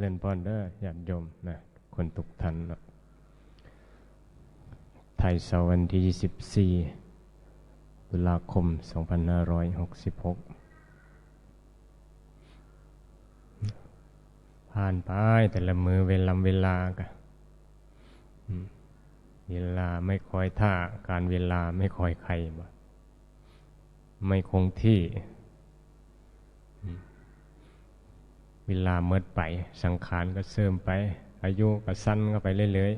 เล่นพอนเด้อญาติโยมนะคนทุกท่านนะไทยเสาร์วันที่ 24 ตุลาคม 2566 ผ่านไปแต่ละมือเวลาเวลากันเวลาไม่คอยท่าการเวลาไม่คอยใครบ่ไม่คงที่ เวลาเมิดไป สังขารก็เสื่อมไป อายุก็สั้นก็ไปเรื่อย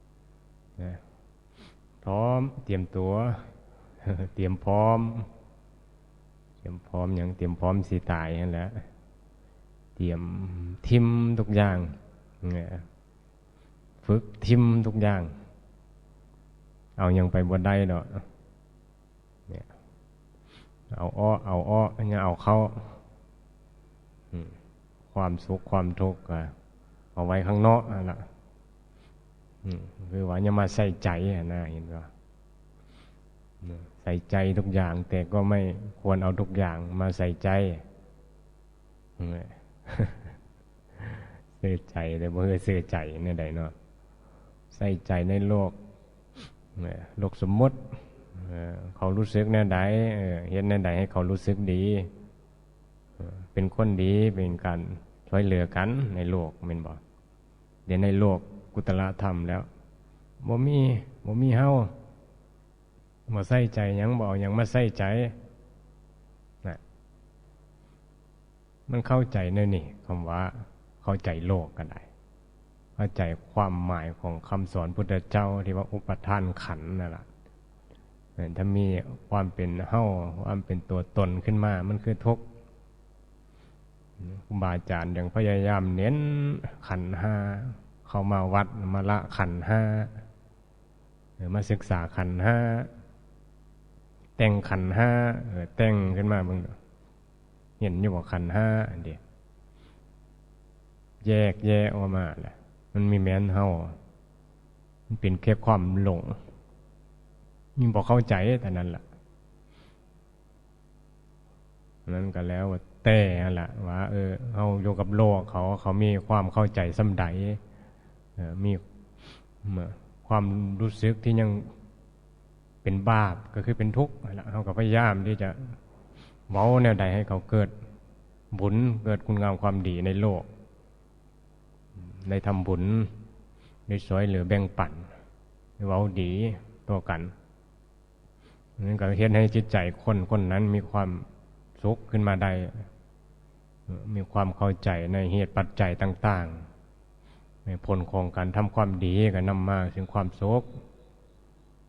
ๆนะพร้อมเตรียมตัว เตรียมพร้อม เตรียมพร้อมอย่างเตรียมพร้อมสีตายนั่นแหละเตรียมทิมทุกอย่างเนี่ยฝึกทิมทุกอย่าง เอาอยังไปบนได้ดอกเนี่ยเอาอ้อเอาอ้อเนี่ยเอาเข้า ความสุขความทุกข์เอาไว้ข้างนอกนั่นแหละคือว่าอย่ามาใส่ใจนะเห็นป่ะใส่ใจทุกอย่าง แต่ก็ไม่ควรเอาทุกอย่างมาใส่ใจเสื่อใจแต่บ่เคยเสื่อใจเนี่ยใดเนาะใส่ใจในโลกโลกสมมติเขารู้สึกแน่ใดเห็นแน่ใดให้เขารู้สึกดี เป็นคนดีเป็นการ ช่วยเหลือกันในโลกเป็นบอกเดี๋ยวในโลกกุตละธรรมแล้วบ่มีบ่มีเฮามาใส่ใจยังบอกยังมาใส่ใจนะมันเข้าใจเนนี่คำว่าเข้าใจโลกกันได้เข้าใจความหมายของคำสอนพุทธเจ้าที่ว่าอุปทานขันนั่นแหละถ้ามีความเป็นเฮ้าความเป็นตัวตนขึ้นมา มันคือทุกข์ ครูบาอาจารย์ยังพยายามเน้นขันห้าเขามาวัดมาละขันห้าหรือมาศึกษาขันห้าแต่งขันห้าแต่งขึ้นมาบึงเห็นอยู่ว่าขันห้าเดียแยกแยกออกมาแหละมันมีแม้นเฮามันเป็นแค่ความหลงยิ่งบอกเข้าใจแต่นั้นแหละนั้นก็แล้ว แต่ละว่าเออเขาอยู่กับโลกเขาเขามีความเข้าใจสำใดมีความรู้สึกที่ยังเป็นบาปก็คือเป็นทุกข์ละเขาก็พยายามที่จะเว้าแนวใดให้เขาเกิดบุญเกิดคุณงามความดีในโลก ในทำบุญในสวยหรือแบ่งปันเว้าดีตัวกันนั่นก็เฮ็ดให้จิตใจคนคนนั้นมีความ สุขขึ้นมาได้ มีความเข้าใจในเหตุปัจจัยต่างๆในผลของการทำความดีก็นำมาถึงความสุข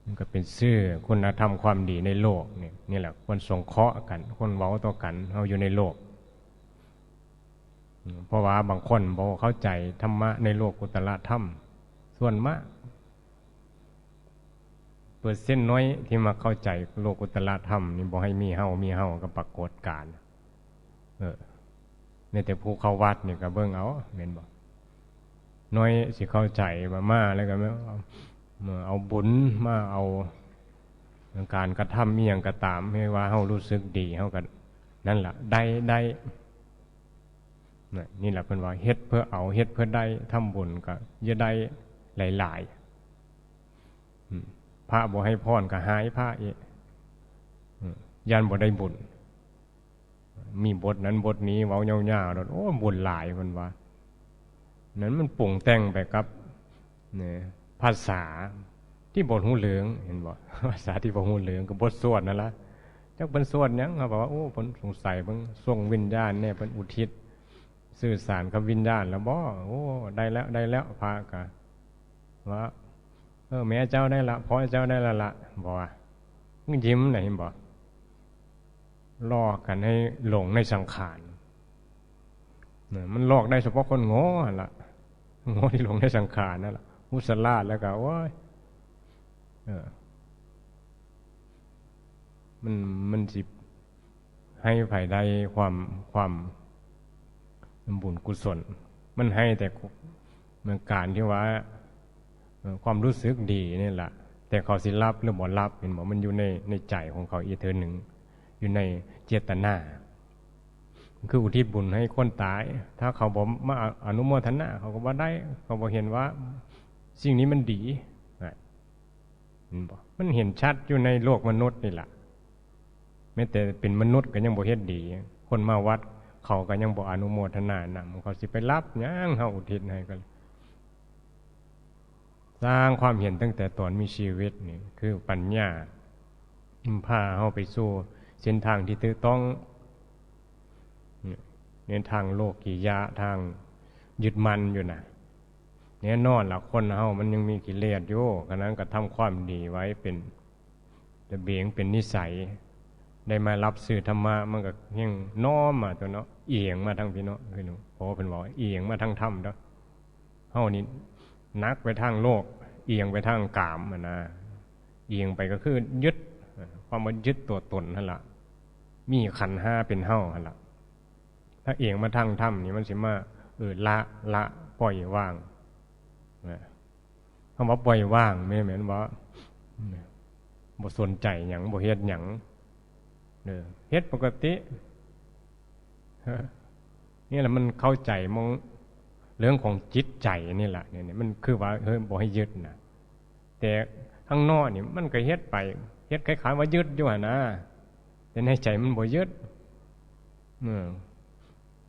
มันก็เป็นซื่อคุณธรรมความดีในโลกนี่นี่แหละคนสงเคราะห์กัน คนเว้าต่อกันเราอยู่ในโลก เพราะว่าบางคนบอกเข้าใจธรรมะในโลกกุตละธรรม ส่วนมาก เปอร์เซ็นต์น้อยที่มาเข้าใจโลกุตละธรรมนี่บอกให้มีเฮามีเฮาก็ปรากฏการเออในแต่ผู้เข้าวัดนี่ก็เบิ่งเอาเห็นบอกน้อยสิเข้าใจมามาแล้วก็มาเอาบุญมาเอาการกระทำมีอย่างกระตามให้ว่าเฮารู้สึกดีเฮากันนั่นแหละได้ได้นี่แหละเป็นว่าเฮ็ดเพื่อเอาเฮ็ดเพื่อได้ทำบุญก็จะได้หลาย ๆ พระบ่ให้พรก็หายพระเอยันบ่ได้บุญ มีบทนั้นบทนี้เว้าเงาๆแล้วโอ้บุญหลายมันว่า นั้นมันปุ่งแต่งไปกับเนี่ยภาษาที่บทหูเหลืองเห็นบ่ภาษาที่บทหูเหลืองกับบทสวดนั่นละจักเป็นสวดยังเขาบอกว่าโอ้ผลสงสัยเพิ่งส่งวิญญาณเนี่ยเป็นอุทิศ สื่อสารกับวิญญาณแล้วบ่โอ้ได้แล้วได้แล้วพระกะว่า เออแม่เจ้าได้ละพ่อเจ้าได้ละละบอกว่ายิ้มไหนบอกล่อกันให้หลงในสังขารเนี่ยมันลอกได้เฉพาะคนโง่ละโง่ที่หลงในสังขารนั่นแหละมุสลาดแล้วก็ว่าเออมันมันจิให้ไผ่ได้ความความบุญกุศล มันให้แต่เมื่อการที่ว่า ความรู้สึกดีนี่แหละแต่เขาสิรับหรือบ่รับเห็นบอกมันอยู่ในในใจของเขาอีเทอหนึ่ง อยู่ในเจตนา คืออุทิศบุญให้คนตาย ถ้าเขาบอกมาอนุโมทนาเขาก็ว่าได้ เขาบอกเห็นว่า สิ่งนี้มันดีมันบอกมันเห็นชัดอยู่ในโลกมนุษย์นี่แหละแม้แต่เป็นมนุษย์ก็ยังบ่เฮ็ดดี คนมาวัด เขาก็ยังบ่อนุโมทนานำเขาสิไปรับหยังเฮาอุทิศให้กัน สร้างความเห็นตั้งแต่ตอนมีชีวิตนี่คือปัญญาพาเฮาไปสู่เส้นทางที่ถูกต้องในทางโลกียะทางยึดมันอยู่นะแน่นอนละคนเฮามันยังมีกิเลสอยู่ฉะนั้นก็ทำความดีไว้เป็นระเบียงเป็นนิสัย ได้มารับสื่อธรรมะมันก็ยังน้อมมาตัวเนาะเอียงมาทางพี่เนาะคือหนูเพราะว่าเป็นบอกเอียงมาทางธรรมเนาะเฮานี่ นักไปทางโลก เอียงไปทางกามนะเอียงไปก็คือยึดความมันยึดตัวตนนั่นละมีขันห้าเป็นเฮาหั่นละถ้าเอียงมาทางธรรมนี่มันสิมาเออละละปล่อยว่างนะคำว่าปล่อยว่างไม่เหมือนว่าบ่สนใจหยังบ่เฮ็ดหยังเด้อเฮ็ดปกตินี่แหละมันเข้าใจมอง เรื่องของจิตใจนี่แหละเนี่ยมันคือว่าเฮ้ยบ่ให้ยึดนะแต่ข้างนอกนี่มันก็เฮ็ดไปเฮ็ดคล้ายๆว่ายึดอยู่นะแต่ในใจมันบ่ยึดเออ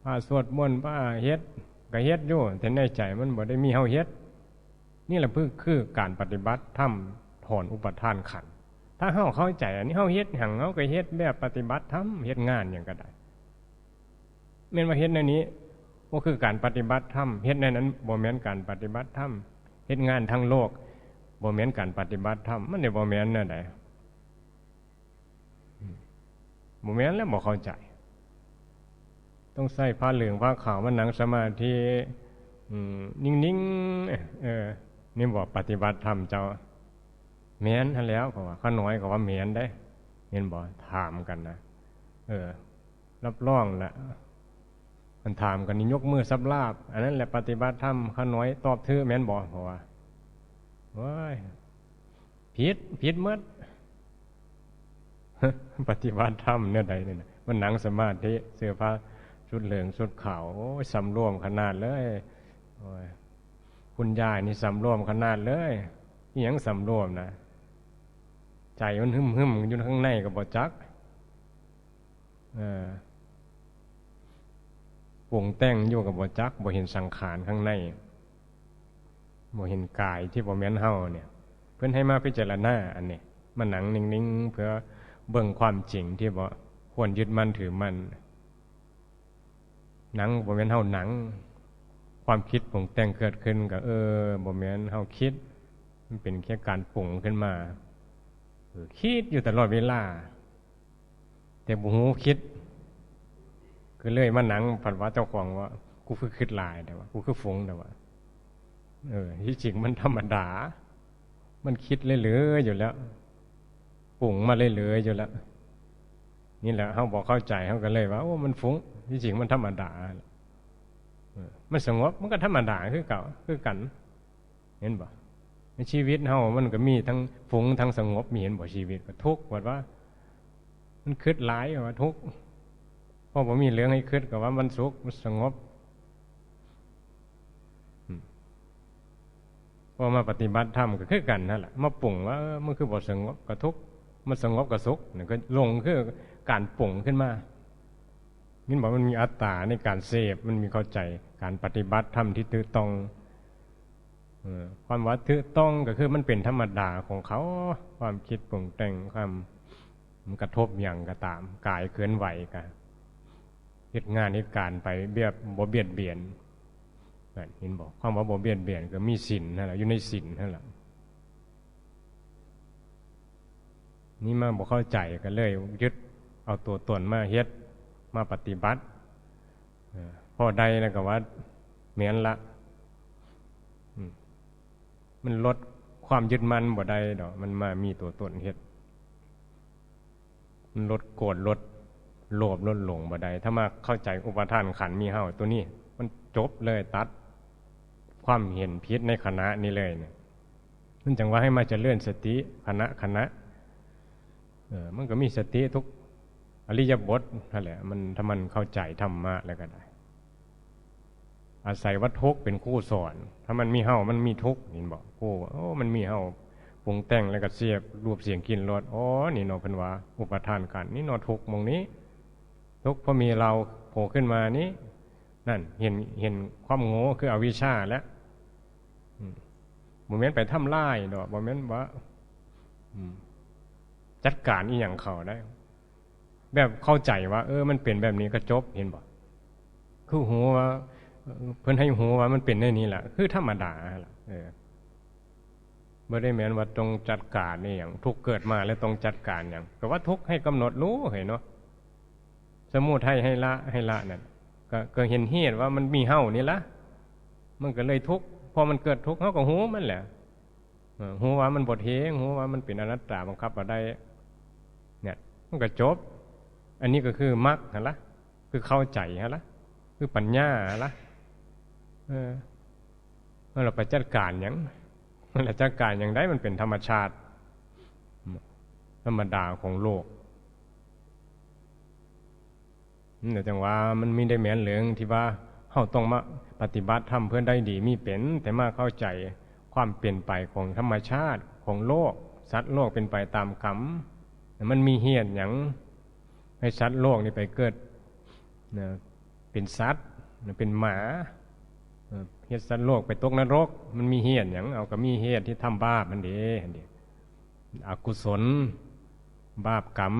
ว่าสวดมนต์ว่าเฮ็ดก็เฮ็ดอยู่แต่ในใจมันบ่ได้มีเฮาเฮ็ดนี่แหละคือคือการปฏิบัติธรรมถอนอุปทานขันถ้าเฮาเข้าใจ อันนี้เฮาเฮ็ดหังเฮาก็เฮ็ดแบบปฏิบัติธรรมเฮ็ดงานหยังก็ได้แม่นว่าเฮ็ดในนี้ ก็คือการปฏิบัติธรรมเฮ็ดในนั้นบ่แม่นการปฏิบัติธรรมเฮ็ดงานทั้งโลกบ่แม่นการปฏิบัติธรรมมันได้บ่แม่นแนวใดบ่แม่นแล้วบ่เข้าใจ ต้องใส่ผ้าเหลืองผ้าขาวมันหนังสมาธินิ่งๆเออนี่บอกปฏิบัติธรรมเจ้าเมียนท่านแล้วเขาว่าข้าน้อยก็ว่าเมียนได้เมียนบอกถามกันนะเออ รับรองแหละ มันถามกันนี่ยกมือซับลาบ อันนั้นแหละปฏิบัติธรรมข้าน้อยตอบทื่อแม่นบอกเขาว่าว้ายผิดผิดมดปฏิบัติธรรมเนี่ยใดเนี่ยมันหนังสมาธิเสื้อผ้าชุดเหลืองชุดขาวโอ้ยสำรวมขนาดเลยคุณยายนี่สำรวมขนาดเลยนี่ยังสำรวมนะใจมันหึมหึมอยู่ข้างในกับบอจัก ปุ่งแต่งอยู่กับบอจักบ่เห็นสังขารข้างในบ่เห็นกายที่บ่แม่นเฮาเนี่ย เพื่อนให้มาพิจารณาอันนี้มันหนังนิ่งๆเพื่อเบิ่งความจริงที่บ่ควรยึดมั่นถือมั่นหนังบ่แม่นเฮาหนัง ความคิดปรุงแต่งเกิดขึ้นก็เออบ่แม่นเฮาคิด มันเป็นแค่การปรุงขึ้นมาคิดอยู่ตลอดเวลา แต่บ่ฮู้คิด ก็เลยมาหนังผัดว่าเจ้าของว่า กูคือคิดลายแต่ว่า กูคือฟุ้งแต่ว่า เออ ที่จริงมันธรรมดา มันคิดเรื่อยๆอยู่แล้วปรุงมาเรื่อยๆอยู่แล้ว นี่แหละเขาบอกเข้าใจเขาก็เลยว่าโอ้มันฟุ้งที่จริงมันธรรมดามันสงบมันก็ธรรมดาคือเก่าคือกัน เห็นบ่ในชีวิตเฮามันก็มีทั้งฟุ้งทั้งสงบมีเห็นบ่ชีวิตก็ทุกข์ว่าว่า มันคืดหลายว่าทุกข์ พราะผมมีเรื่องให้คืดกับว่ามันสุขมันสงบพอมาปฏิบัติธรรมก็คือกันนั่นแหละมาปุ่งว่ามันคือบ่สงบก็ทุกมันสงบกับสุขนี่ก็ลงคือการปุ่งขึ้นมานี่บอกมันมีอัตตาในการเสพมันมีเข้าใจการปฏิบัติธรรมที่ตื้อตรงความวัดถือต้องก็คือมันเป็นธรรมดาของเขา ความคิดปรุงแต่งความกระทบอย่างก็ตามกายเคลื่อนไหวกัน เหตุงานเหตุการณ์ไปเบียบบ่เบียดเบียนเห็นบอกความว่าบ่เบียดเบียนก็มีสินนั่นแหละอยู่ในสินนั่นแหละนี่มาบอกเข้าใจกันเลย ยึดเอาตัวตนมาเฮ็ดมาปฏิบัติพอใดนะก็ว่าเหมือนละมันลดความยึดมั่นบ่ได้ดอกมันมามีตัวตนเฮ็ดมันลดโกรธลด โลภลดหลงบ่ได้ถ้ามาเข้าใจอุปทานขันมีเฮาตัวนี้ มันจบเลยตัดความเห็นพิษในคณะนี้เลยเนี่ยมันจังว่าให้มาจะเลื่อนสติคณะคณะเออมันก็มีสติทุกอริยบทนั่นแหละมันถ้ามันเข้าใจธรรมะแล้วก็ได้ อาศัยวัตทุกเป็นคู่สอน ถ้ามันมีเฮามันมีทุกนี่บอกคู่โอ้มันมีเฮาปรุงแต่งแล้วก็เสียบรูปเสียงกินรสอ๋อนี่นอเพิ่นว่าอุปทานกันนี่นอทุกมองนี้ ทุกข์เพราะมีเราโผล่ขึ้นมานี้นั่นเห็นเห็นความโง่คืออวิชชาแล้วโมเมนไปทำลายดอกโมเมนว่าจัดการอีหยังเขาได้ แบบเข้าใจว่า เออ มันเป็นแบบนี้ก็จบเห็นบ่คือหูว่าเพิ่นให้หูว่ามันเป็นได้นี้แหละคือธรรมดาล่ะเออบ่ได้แม้นว่าต้องจัดการนี่อย่างทุกเกิดมาแล้วต้องจัดการอย่างก็ว่าทุกให้กำหนดรู้เห็นเนาะ สมุทัยให้ละให้ละนั่นก็ก็เห็นเหตุว่ามันมีเฮานี่ละมันก็เลยทุกข์พอมันเกิดทุกข์เฮาก็หูมันแหละหูว่ามันบทเฮงหูว่ามันเป็นอนัตตาบังคับบ่ได้เนี่ยมันก็จบ อันนี้ก็คือมรรคฮะละคือเข้าใจฮะละคือปัญญาฮะละเออเมื่อเราไปจัดการอย่างเราจัดการอย่างได้มันเป็นธรรมชาติ ธรรมดาของโลกนี่ แต่จังว่ามันไมีได้แม้นเหลืองที่ว่าเขาต้องมาปฏิบัติทำเพื่อได้ดีมีเป็น แต่มาเข้าใจความเปลี่ยนไปของธรรมชาติของโลก สัตว์โลกเป็นไปตามกรรมมันมีเหตุอย่างให้สัตว์โลกนี่ไปเกิดนะเป็นสัตว์เป็นหมาเหตุสัตว์โลกไปตกนรก มันมีเหตุอย่างเอาก็มีเหตุที่ทำบาปมันเด้เดีอกุศล บาปกรรม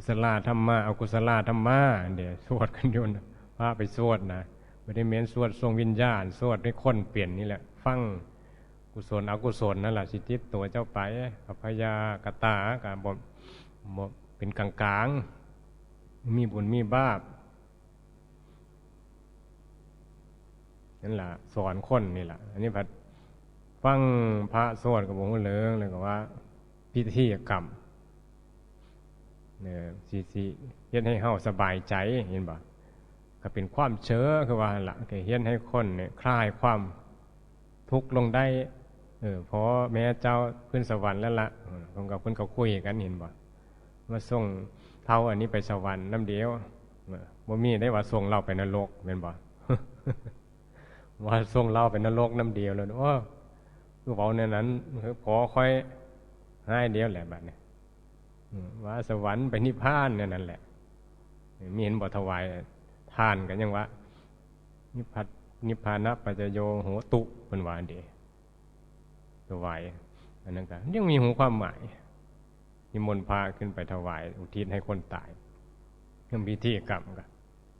กุศลธรรมะอกุศลธรรมะเดี๋ยวสวดกันอยู่นะพาไปสวดนะไม่ได้เม้นสวดทรงวิญญาณสวดให้คนเปลี่ยนนี่แหละ ฟังกุศลอกุศลนั่นแหละสิจิตตัวเจ้าไปกับพยากตากับบเป็นกลางกลางมีบุญมีบาปนั่นแหละสอนคนนี่แหละอันนี้พัดฟังพระสวดกับผมเลิงเลยก็ว่า พิธีกรรม เนี่ยสีสีเฮ็ดให้เฮาสบายใจเห็นบ่ก็เป็นความเชื้อคือว่าละก็เฮ็ดให้คนเนี่ยคลายความทุกข์ลงได้เออเพราะแม้เจ้าขึ้นสวรรค์แล้วละผมกับเพิ่นเขาคุยกันเห็นบ่ว่าส่งเท่าอันนี้ไปสวรรค์น้ำเดียวบ่มีได้ว่าส่งเราไปนรกเป็นบ่ว่าส่งเราไปนรกน้ำเดียวแล้วโอ้คือเว้าในนั้นพอค่อยให้เดียวแหละบัดนี้ ว่าสวรรค์ไปนิพพานเนี่ยนั่นแหละ มีเห็นบทถวายทานกันยังว่านิพพันิพพานะปัจโยโหตุเป็นวาเดีถวายอันนั้นก็ยังมีหูความหมายนิมนต์พาขึ้นไปถวาย อุทิศให้คนตายเรื่องพิธีกรรมกัน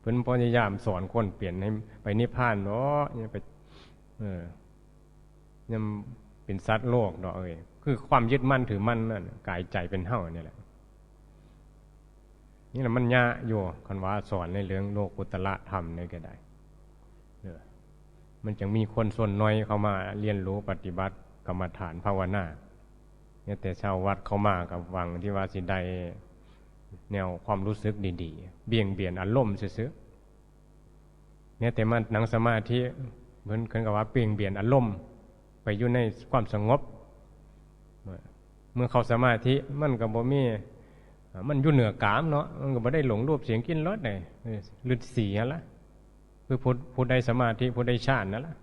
เพิ่นพยายามสอนคนเปลี่ยนให้ไปนิพพานเนาะยังไปเออยังเป็นสัตว์โลกเนาะเอ้ยคือความยึดมั่นถือมั่นนั่นกายใจเป็นเท่านี่แหละ นี่แหละมันยะอยู่คันว่าสอนในเรื่องโลกุตละธรรมนี่ก็ได้เออมันจึงมีคนส่วนน้อยเข้ามาเรียนรู้ปฏิบัติกรรมฐานภาวนาเนี่ยแต่ชาววัดเข้ามากับวังที่ว่าสิได้แนวความรู้สึกดีๆ เบี่ยงเบียนอารมณ์ซื้อเนี่ยแต่มันนังสมาธิเหมือนกันกับว่าเบี่ยงเบียนอารมณ์ไปอยู่ในความสงบ เมื่อเขาสมาธิมันก็บ่มี มันอยู่เหนือกามเนาะมันก็บ่ได้หลงรูปเสียงกินรสเลยฤทธิ์สีละคือผู้ผู้ใดสมาธิผู้ใดฌานนั่นละ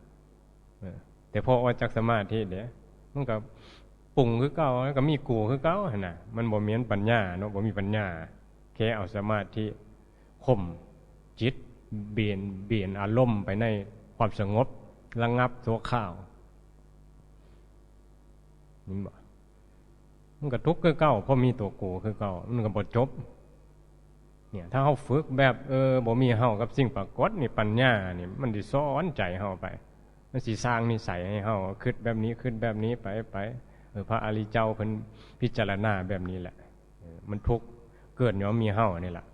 แต่พอออกจากสมาธิเดี๋ยวมันก็ปุ่งคือเก่าก็มีกูคือเก่าน่ะมันบ่มีปัญญาเนาะบ่มีปัญญา แค่เอาสมาธิข่มจิต เบียนเบียนอารมณ์ไปในความสงบระงับตัวข้าวนี่บ่ มันก็ทุกข์คือเก่าเพราะมีตัวกูคือเก่ามันก็บ่จบ เนี่ย ถ้าเฮาฝึกแบบเออบ่มีเฮากับสิ่งปรากฏนี่ปัญญาเนี่ยมันสิสอนใจเฮาไป มันสิสร้างนิสัยให้เฮาคิดแบบนี้คิดแบบนี้ไปไปเออพระอริเจ้าเพิ่นพิจารณาแบบนี้แหละมันทุกข์เกิดย้อมมีเฮานี่แหละ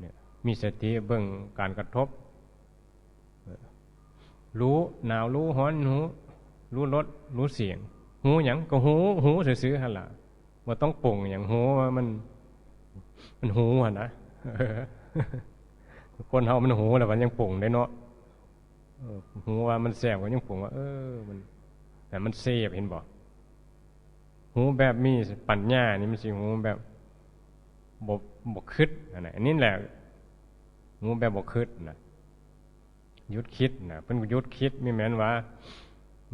เนี่ยมีสติเบิ่งการกระทบ รู้หนาวรู้ร้อนรู้รู้รสรู้เสียง หูหยังก็หูหูซื่อๆหั่นล่ะบ่ต้องปรุงหยังหูว่ามัน มันหูหั่นนะคนเฮามันหูแล้วมันยังปรุงได้เนาะหูว่ามันแซ่บก็ยังปรุงว่า เออ มันแต่มันเสพเห็นบ่หูแบบมีปัญญานี่มันสิหูแบบบ่บกคิดอันนั้นอันนี้แหละงูแบบบกคิดนะหยุดคิดนะเพิ่นก็หยุดคิดไม่แม้นว่า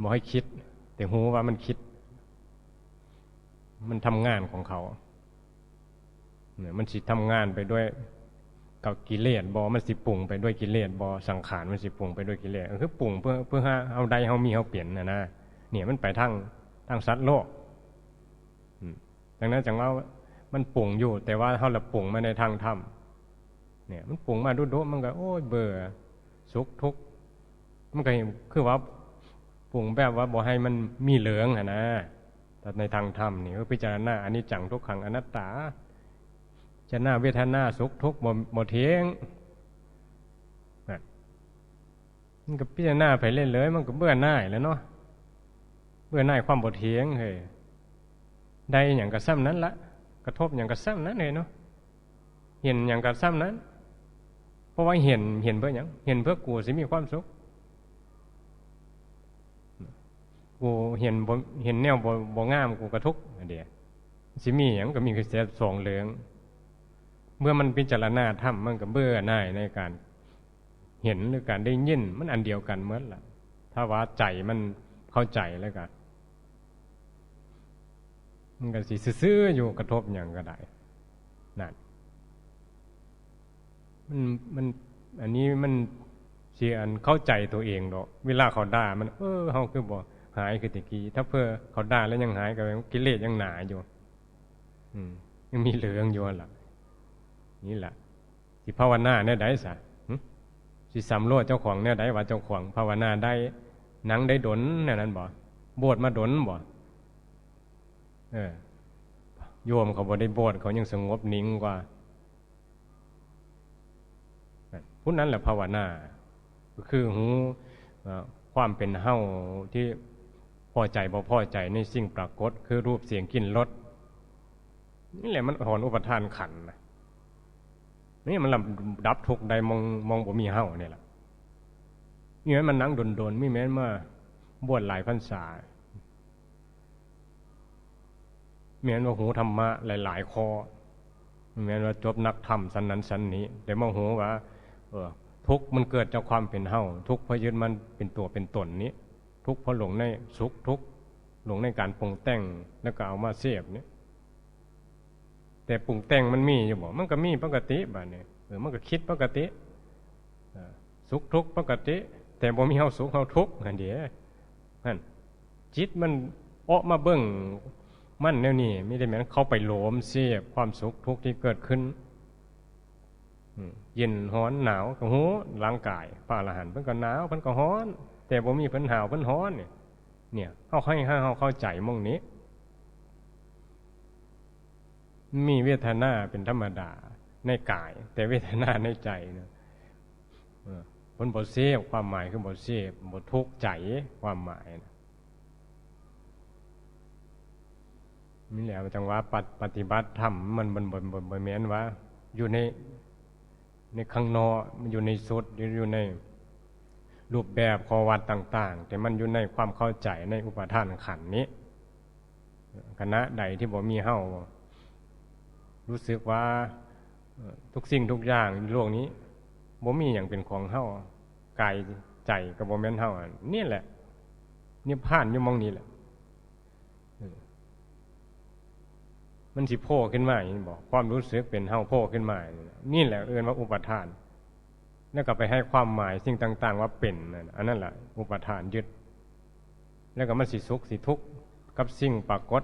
บ่ให้คิด แต่หูว่ามันคิด มันทำงานของเขาเนี่ยมันสิทำงานไปด้วยกับกิเลสบอมันสิปรุงไปด้วยกิเลสบอสังขารมันสิปรุงไปด้วยกิเลสคือปรุงเพื่อเพื่อให้เอาใดเอามีเอาเปลี่ยนนะนะเนี่ยมันไปทางทางสัตว์โลกดังนั้นจังว่ามันปรุงอยู่ แต่ว่าเขาละปรุงมาในทางธรรมเนี่ยมันปรุงมาดุๆมันก็ โอ้ยเบื่อสุขทุกข์มันก็คือว่า ปรุงแบบว่าบ่ให้มันมีเหลืองอะนะแต่ในทางธรรมนี่ก็พิจารณาอันนี้จังทุกขังอนัตตาจะหน้าเวทนาสุขทุกข์บ่บ่เทียงนั่นมันก็พิจารณาไปเล่นเลย มันก็เบื่อหน่ายแล้วเนาะเบื่อหน่ายความบ่เทียงเฮ้ยได้อย่างกระซ้ำนั้นละกระทบอย่างกระซ้ำนั้นเลยเนาะเห็นอย่างกระซ้ำนั้น เพราะว่าเห็นเห็นเพื่ออย่างเห็นเพื่อกูสิมีความสุข กูเห็นเห็นแนวบ่บ่งามกูกระทุกอันเดียสิมีอย่างก็มีคือเสียสองเหลือง เมื่อมันพิจารณาธรรมมันก็เบื่อหน่ายในการเห็นหรือการได้ยินมันอันเดียวกันเมื่อละถ้าว่าใจมันเข้าใจแล้วกันมันก็สิซื่ออยู่กระทบอย่างก็ได้นั่นมันมันอันนี้มันเสียอันเข้าใจตัวเองดอกเวลาเขาด่ามัน เออเขาคือบอก หายคือตะกี้ถ้าเพื่อเขาด่าแล้วยังหายก็กิเลสยังหนาอยู่ อืม ยังมีเหลืองอยู่ล่ะ นี่แหละสิภาวนาเนี่ยได้สะสิสำรวจเจ้าของเนี่ยได้ว่าเจ้าของภาวนาได้หนังได้ดนเนี่ยนั้นบ่บวชมาดนบ่เออโยมเขาบ่ได้บวชเขายังสงบนิ่งกว่าผู้นั้นแหละภาวนา คือหูความเป็นเฮ้าที่ พอใจบ่พอใจในสิ่งปรากฏ คือรูปเสียงกลิ่นรสนี่แหละมันถอนอุปทานขันนะนี่มันลำดับทุกใดมองมองบ่มีเฮ้าเนี่ยแหละนี่มันนั่งโดนๆไม่แม้นมาบวชหลายพรรษาเมือนว่าหูธรรมะหลาย ๆ คอเมือนว่าจบนักธรรมสันนั้นสันนี้ แต่มาหูว่า เออทุกมันเกิดจากความเป็นเฮ้าทุกพราะยึดมันเป็นตัวเป็นตนนี้ ทุกเพราะหลงในสุขทุกหลงในการปรุงแต่งแล้วก็เอามาเสียบเนี่ยแต่ปรุงแต่งมันมีอยู่บอกมันก็มีปกติบ้านเนี่ยเออมันก็คิดปกติสุขทุกปกติ แต่บ่มีเฮาสุขเฮาทุกข์นั่นเดียวนั่นจิตมันออกมาเบิ่งมันแนวนี้ไม่ได้แม้นเข้าไปโหลมเสียบความสุขทุกข์ที่เกิดขึ้นเย็นฮ้อนหนาวก็หูร่างกายพระอรหันเพิ่นก็หนาวเพิ่นก็ฮ้อน แต่บ่มีเพิ่นหาวเพิ่นฮ้อนเนี่ยเนี่ยเฮาให้เฮาเข้าใจมองนี้ มีเวทนาเป็นธรรมดาในกาย แต่เวทนาในใจเนี่ยผลบทเสียความหมายคือบทเสียบททุกข์ใจความหมายนะนี่แหละจังว่าปฏิบัติธรรมมันบนบนบนบนเมียนว่า อยู่ในในข้างนอกมันอยู่ในสุดอยู่ใน รูปแบบขอวัดต่าง ๆ แต่มันอยู่ในความเข้าใจในอุปทานขันนี้คณะใดที่บ่มีเฮ้ารู้สึกว่าทุกสิ่งทุกอย่างโลกนี้บ่มีอย่างเป็นของเฮ้ากายใจกับบ่แม่นเฮ้านี่แหละนี่ผ่านอยู่มองนี้แหละมันสิโผล่ขึ้นมาอย่างนี้บอกความรู้สึกเป็นเฮาโผล่ขึ้นมานี่แหละเอื่นว่าอุปทาน แล้วก็ไปให้ความหมายสิ่งต่าง ๆ ว่าเป็นอันนั้นแหละอุปทานยึด แล้วก็มันสิสุขสิทุกข์กับสิ่งปรากฏ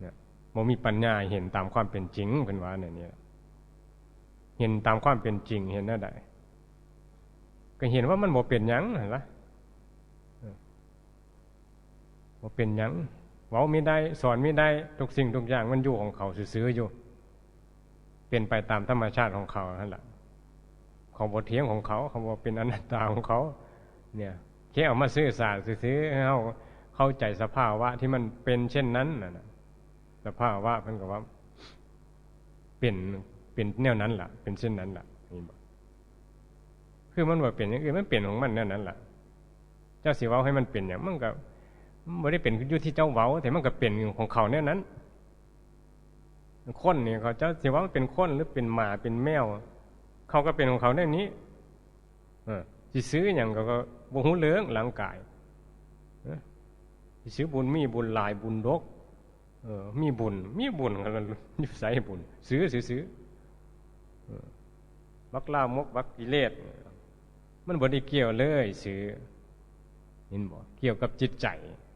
เนี่ยมมีปัญญาเห็นตามความเป็นจริงเป็นว่าเนี่ยนี่เห็นตามความเป็นจริงเห็นนั่นได้ก็เห็นว่ามันโมเป็นยังเห็นละโมเป็นยังเว้าไม่ได้สอนไม่ได้ทุกสิ่งทุกอย่างมันอยู่ของเขาซื้ออยู่ เป็นไปตามธรรมชาติของเขานั่นแหละ ของบทเทียงของเขาเขาบอกเป็นอนัตตาของเขาเนี่ยแค่เอามาซื้อสารซื้อให้เขาเข้าใจสภาวะที่มันเป็นเช่นนั้นนะสภาวะมันก็ว่าเป็นเป็นแนวนั้นแหละเป็นเช่นนั้นแหละนี่บอกคือมันว่าเป็นอย่างอื่นมันเปลี่ยนของมันแนวนั้นแหละเจ้าสิว่าให้มันเป็นอย่างมันก็ไม่ได้เป็นอยู่ที่เจ้าเว้า แต่มันก็เป็นของเขาเนี่ยนั้นคนนี่เขาเจะสิว่ามันเป็นคนหรือเป็นหมาเป็นแมว เขาก็เป็นของเขาในนี้เออสิซื้ออย่างก็ก็บ่ฮู้เรื่องร่างกายเออสิซื้อบุญมีบุญหลายบุญดกมีบุญ มีบุญกันนิสัยบุญ ซื้อซื้อซื้อเออบักลามกบักกิเลสมันบ่ได้เกี่ยวเลยซื้อเห็นบ่เกี่ยวกับจิตใจ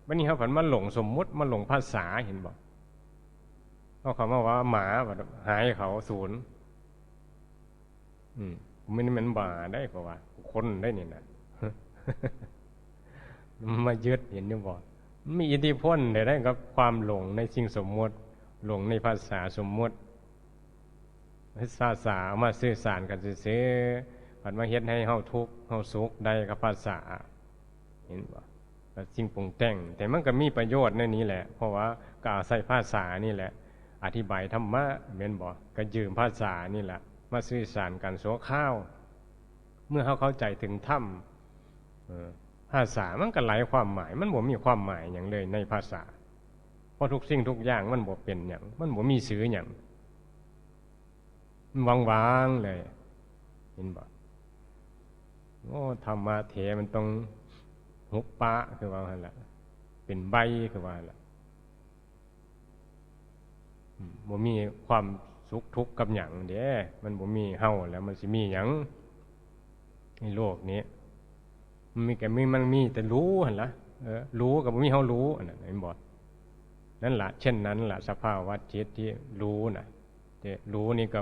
วันนี้เขาผันมาหลงสมมุติมาหลงภาษาเห็นบ่เขาคำว่าว่าหมาหายเขาศูนย์ มมันมันบาได้เพราะว่า คนได้นี่นะมายึดเห็นอยู่บ่มีอิทธิพลได้ได้กับความหลงในสิ่งสมมติ หลงในภาษาสมมติภาษามาสื่อสารกันซื้อผันมาเฮ็ดให้เฮาทุกข์เฮาสุขได้กับภาษา เห็นบ่ก็สิ่งปรุงแต่ง แต่มันก็มีประโยชน์ในนี้แหละ เพราะว่ากอาศัยภาษานี่แหละ อธิบายธรรมะแม่นบ่ก็ยืมภาษานี่แหละ มาสื่อสารกันโสข้าว เมื่อเขาเข้าใจถึงธรรมภาษามันก็หลายความหมาย มันบ่มีความหมายอย่างเลยในภาษา เพราะทุกสิ่งทุกอย่างมันบ่เป็นอย่างมันบ่มีสื่ออย่างมันวางๆเลยเห็นบ่โอ้ธรรมะเถมันต้องหุบปะคือว่าหั่นล่ะเป็นใบคือว่าหั่นล่ะอืมบ่มีความ สุขทุกข์กับหยังเด้มันบ่มีเฮาแล้วมันสิมีหยังในโลกนี้มันมีแต่มีมันมีแต่รู้หันละเออรู้กับบ่มีเฮารู้อันนั้นเห็นบ่นั่นละเช่นนั้นละสภาวะจิตที่รู้น่ะที่รู้นี่ก็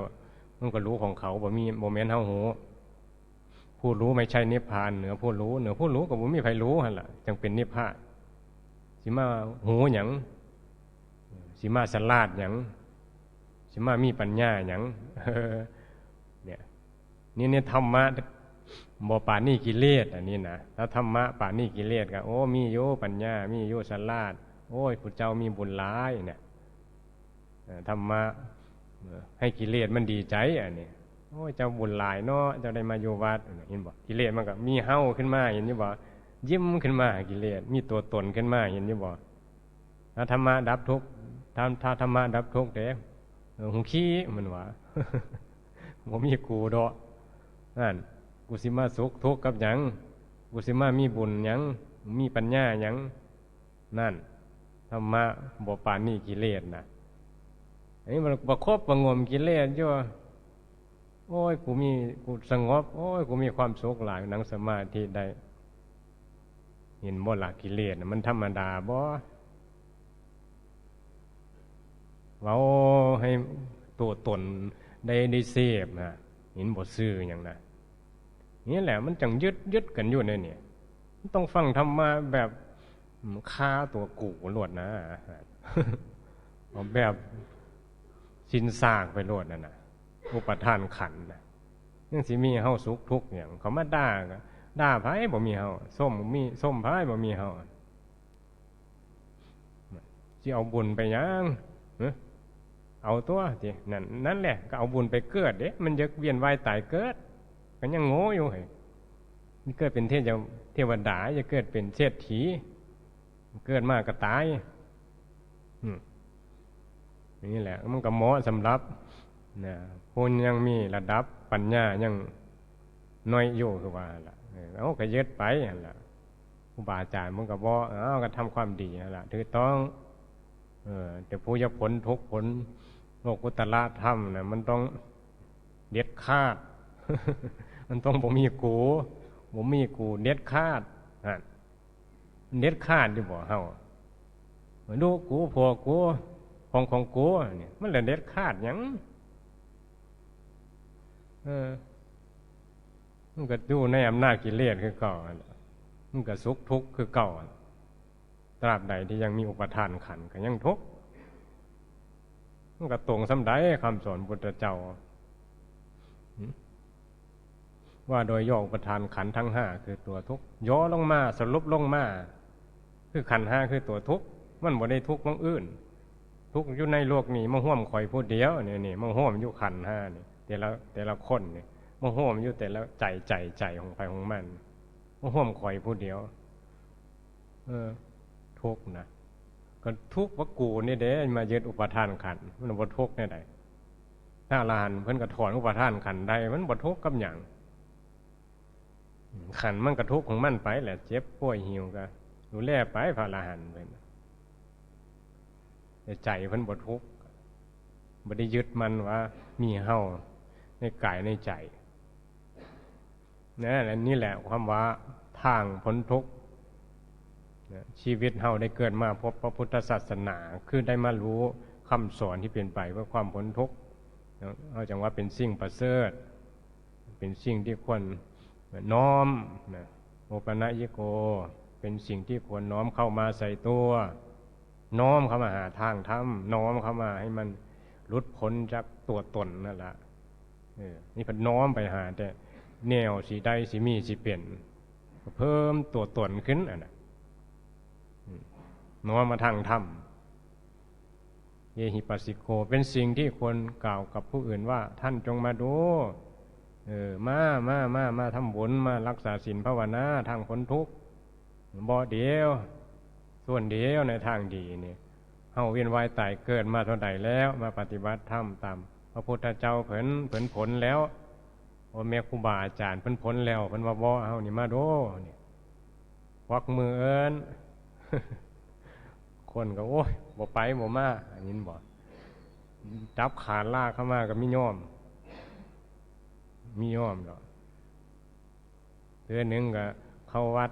มันก็รู้ของเขาบ่มีบ่แม่นเฮาหูผู้รู้ไม่ใช่นิพพานเหนือผู้รู้เหนือผู้รู้ก็บ่มีใครรู้หั่นละจึงเป็นนิพพานสิมาหูหยังสิมาสลาดหยัง สิมามีปัญญาหยังเนี่ยนี่เนี่ยธรรมะบ่ป่านี่กิเลสอันนี้นะถ้าธรรมะป่านี่กิเลสก็โอ้มีโยปัญญา มีโยสลาดโอ้ยพุทธเจ้ามีบุญหลายเนี่ยธรรมะให้กิเลสมันดีใจอันนี้โอ้ยเจ้าบุญหลายเนาะเจ้าได้มาอยู่วัดเห็นบ่กิเลสมันก็มีเฮาขึ้นมาเห็นยู่บ่ยิ้มขึ้นมากิเลสมีตัวตนขึ้นมาเห็นยู่บ่ถ้าธรรมะดับทุกข์ถ้าถ้าธรรมะดับทุกข์เด้เออ หูขี้มันว่าบ่มีกูดอกนั่นกูสิมาสุขทุกข์กับหยังกูสิมามีบุญหยังมีปัญญาหยังนั่นธรรมะบ่ปานนี้กิเลสนะอันนี้มันประคบประงมกิเลสอยู่โอ้ยกูมีกูสงบ โอ้ยกูมีความสุขหลายนั่งสมาธิได้เห็นบ่ละกิเลสน่ะมันธรรมดาบ่ เว้าให้ตัวตนได้ได้เสพนะเห็นบ่ซื่ออย่างนะนี่แหละมันจังยึดยึดกันอยู่ในนี่มันต้องฟังธรรมะแบบฆ่าตัวกูโลดนะแบบสินสร้างไปโลดนั่นนะอุปทานขันนะยังสิมีเฮาสุขทุกอย่างเขามาด่าก็ด่าไผบ่มีเฮาส้มมีส้มไผบ่มีเฮาสิเอาบุญไปยัง เอาตัวตินั่นนั่นแหละก็เอาบุญไปเกิดเด้มันจะเวียนว่ายตายเกิดก็ยังโง่อยู่เฮ้ยมันเกิดเป็นเทพเทวดาจะเกิดเป็นเศรษฐีเกิดมาก็ตายอืมนี่แหละ มันก็เหมาะสำหรับนะผู้ยังมีระดับปัญญายังน้อยอยู่คือว่าล่ะเอาก็ยึดไปหั่นล่ะครูบาอาจารย์มันก็บ่เอาก็ทำความดีนั่นล่ะถือต้อง เออแต่ผู้จะผลทุกผล โลกุตละธรรมน่ะมันต้องเด็ดขาด มันต้องบ่มีกูบ่มีกูเด็ดขาดอะเด็ดขาดอยู่บ่เฮาดูกูพอกูของของกูเนี่ยมันเละเด็ดขาดหยังเออมันก็ดูในอำนาจกิเลสคือเก่าหั่นมันก็สุขทุกข์คือเก่าหั่นตราบใดที่ยังมีอุปทานขันก็ยังทุกข์ มันก็ตรงสำใดคำสอนพุทธเจ้า ว่าโดยย่ออุปทานขันทั้งห้าคือตัวทุกย่อลงมาสรุปลงมาคือขันห้าคือตัวทุกมันบ่ได้ทุกมังอื่น ทุกอยู่ในโลกนี้มาห่วมข่อยผู้เดียวเนี่ยนี่มาห่วมอยู่ขันห้านี่แต่ละแต่ละคนเนี่ยมาห่วมอยู่แต่ละใจใจใจของใครของมันมาห่วมข่อยผู้เดียว เออ ทุกนะ ก็ทุกข์ว่ากูนี่เด้มายึดอุปทานขันมันบ่ทุกข์แน่ใดถ้าอรหันเพิ่นก็ถอนอุปทานขันได้มันบ่ทุกข์กับหยังขันมันก็ทุกของมันไปแหละเจ็บป่วยหิวก็ดูแลไปพระอรหันต์เพิ่นแต่ใจเพิ่นบ่ทุกข์บ่ได้ยึดมันว่ามีเฮาในกายในใจนั่นแหละนี่แหละความว่าทางพ้นทุกข์ ชีวิตเฮาได้เกิดมาพบพระพุทธศาสนา คือได้มารู้คำสอนที่เป็นไปเพื่อความพ้นทุกข์เอาจังว่าเป็นสิ่งประเสริฐ เป็นสิ่งที่ควรน้อมนะโอปะนะยิโก เป็นสิ่งที่ควรน้อมเข้ามาใส่ตัว น้อมเข้ามาหาทางธรรมน้อมเข้ามาให้มันหลุดพ้นจากตัวตนนั่นแหละเนี่พันน้อมไปหาแต่แนวสีใดสีมีสีเปลี่ยน เพิ่มตัวตนขึ้นอะนะ น้อมมาทางธรรมเยหิปัสสิโกเป็นสิ่งที่ควรกล่าวกับผู้อื่นว่า ท่านจงมาดูเออมามามามาทำบุญมารักษาศีลภาวนาทางพ้นทุกข์บ่เดียว ส่วนเดียวในทางดีนี่เฮาเวียนวายตายเกิดมาเท่าใดแล้ว มาปฏิบัติธรรมตามพระพุทธเจ้าเพิ่นเพิ่นผลแล้วโอ้แม่ครูบาอาจารย์เพิ่นผลแล้วเพิ่นว่าบ่เฮานี่มาโดนี่ควักมือเอิน คนก็โอ้ยบ่ไปบ่มา อันนี้บ่จับขาลากเข้ามาก็มียอม มียอมดอกเดือนหนึ่งก็เข้าวัด